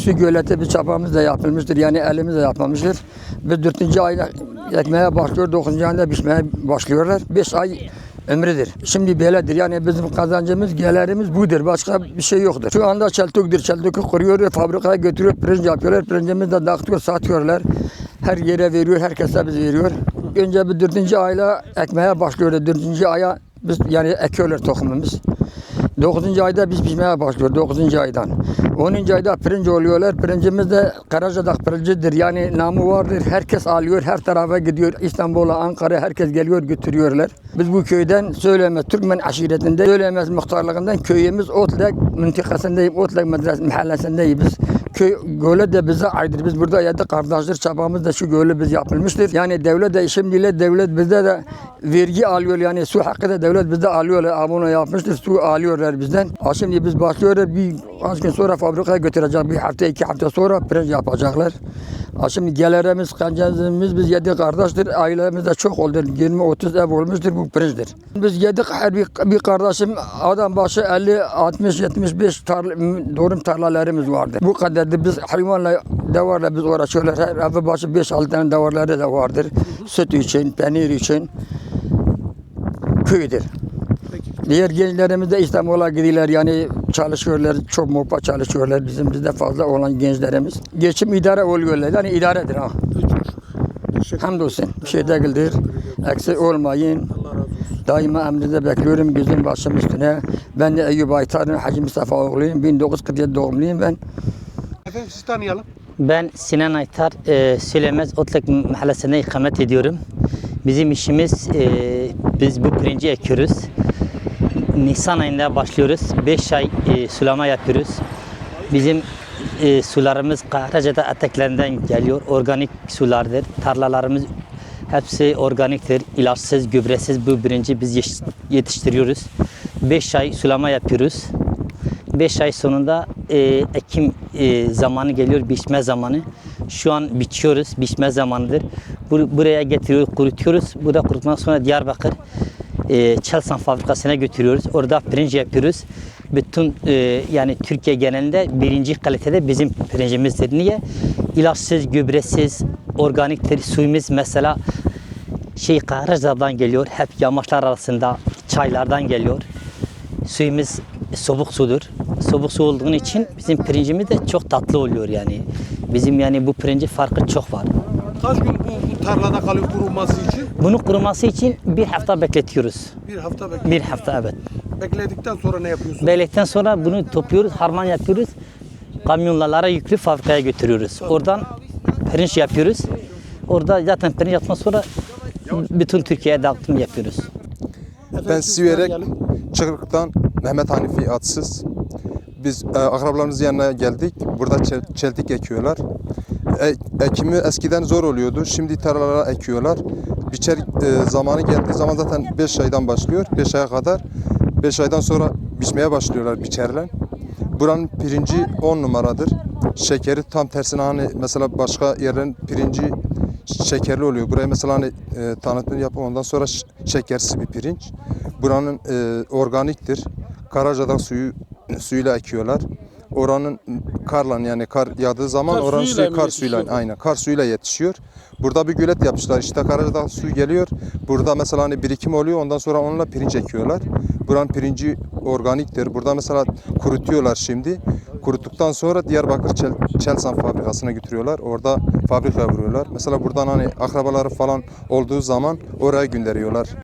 Üstü gölete bir çapamız da yapılmıştır. Yani elimizle yapmamıştır. Biz dördüncü ayda ekmeğe başlıyor. Dokuzuncu ayda pişmeye başlıyorlar. Beş ay ömrüdür. Şimdi böyledir. Yani bizim kazancımız, gelirimiz budur. Başka bir şey yoktur. Şu anda çeltiktir. Çeltik'i kuruyor, fabrikaya götürüyor, pirinç yapıyorlar. Pirincimizi de dağıtıyor, satıyorlar. Her yere veriyor, herkese biz veriyor. Önce bir dördüncü ayla ekmeğe başlıyor. Dördüncü aya biz yani ekiyorlar tohumumuz. 9. ayda biz pişmeye başlıyoruz 9. aydan. 10. ayda pirinç oluyorlar. Pirincimiz de Karacadağ pirincidir. Yani namı vardır. Herkes alıyor. Her tarafa gidiyor. İstanbul'a, Ankara herkes geliyor götürüyorlar. Biz bu köyden Söylemez, Türkmen aşiretinde Söylemez muhtarlığından köyümüz Otlak mıntıkasındayız. Otlak medrese mahallesindeyiz biz. Köy göle de bize aittir. Biz burada yedi kardeşler çabamız da şu gölü biz yapılmıştır. Yani devlet de şimdiyle devlet bizde de vergi alıyor. Yani su hakkı da devlet bizde alıyor. Abone yapmıştır. Su alıyorlar bizden. Şimdi biz başlıyoruz. Bir az gün sonra fabrikaya götürecek. Bir hafta iki hafta sonra pirinç yapacaklar. Şimdi gelirimiz, kancamız biz yedi kardeştir. Ailemiz de çok oldu. 20-30 ev olmuştur. Bu pirinçtir. Biz yedik her bir, bir kardeşim adam başı 50, 60, 75 tarla, doğrum tarlalarımız vardı. Bu kadardı. Biz hayvanla, davarla biz uğraşıyorlar. Her evi başı 5-6 tane davarları da vardır. Süt için, peynir için. Köydür. Diğer gençlerimiz de İstanbul'a gidiyorlar yani çalışıyorlar, çok muhpa çalışıyorlar bizim bizde fazla olan gençlerimiz. Geçim idare oluyorlar yani idaredir ha. Hamdolsun bir şey değildir. Eksik olmayın. Daima emrinde bekliyorum gözüm başım üstüne. Ben de Eyyub Aytar'ın Hacı Mustafa oğluyum. 1947 doğumluyum ben. Efendim sizi tanıyalım. Ben Sinan Aytar, e, Söylemez Otlak Mahallesi'nde ikamet ediyorum. Bizim işimiz, e, biz bu pirinci ekiyoruz. Nisan ayında başlıyoruz. 5 ay e, sulama yapıyoruz. Bizim e, sularımız Kahraca'da eteklerinden geliyor. Organik sulardır. Tarlalarımız hepsi organiktir. ilaçsız, gübresiz bu pirinci biz yetiştiriyoruz. 5 ay sulama yapıyoruz. 5 ay sonunda e, ekim e, zamanı geliyor, biçme zamanı. Şu an biçiyoruz, biçme zamanıdır. Bu, buraya getiriyoruz, kurutuyoruz. Bu da kurutmadan sonra Diyarbakır e, Çelsan fabrikasına götürüyoruz. Orada pirinç yapıyoruz. Bütün e, yani Türkiye genelinde birinci kalitede bizim pirincimizdir. Niye? İlaçsız, gübresiz, organiktir. Suyumuz mesela şey Kahraca'dan geliyor. Hep yamaçlar arasında çaylardan geliyor. Suyumuz soğuk sudur. Soğuk su olduğu için bizim pirincimiz de çok tatlı oluyor yani. Bizim yani bu pirinci farkı çok var. Kaç gün bu, bu tarlada kalıyor kurulması için? Bunu kuruması için bir hafta bekletiyoruz. Bir hafta bekle. Bir hafta evet. Bekledikten sonra ne yapıyorsunuz? Bekledikten sonra bunu topluyoruz, harman yapıyoruz. Kamyonlara yüklü fabrikaya götürüyoruz. Oradan pirinç yapıyoruz. Orada zaten pirinç yaptıktan sonra bütün Türkiye'ye dağıtım yapıyoruz. Ben Siverek tanıyalım. Mehmet Hanifi Atsız. Biz e, akrabalarımızın yanına geldik. Burada çel- çeltik ekiyorlar. E, ekimi eskiden zor oluyordu. Şimdi tarlalara ekiyorlar. Biçer e, zamanı geldiği zaman zaten 5 aydan başlıyor. 5 aya kadar. 5 aydan sonra biçmeye başlıyorlar biçerler. Buranın pirinci 10 numaradır. Şekeri tam tersine hani mesela başka yerlerin pirinci şekerli oluyor. Buraya mesela hani e, tanıtım yapıp ondan sonra şekersiz bir pirinç. Buranın e, organiktir. Karacadağ suyu suyuyla ekiyorlar. Oranın karla yani kar yağdığı zaman Kar oranın suyu kar suyuyla aynen kar suyuyla yetişiyor. Burada bir gölet yapmışlar. İşte Karacadağ suyu geliyor. Burada mesela hani birikim oluyor. Ondan sonra onunla pirinç ekiyorlar. Buranın pirinci organiktir. Burada mesela kurutuyorlar şimdi. Kuruttuktan sonra Diyarbakır Çel Çelsan fabrikasına götürüyorlar. Orada fabrikaya vuruyorlar. Mesela buradan hani akrabaları falan olduğu zaman oraya gönderiyorlar.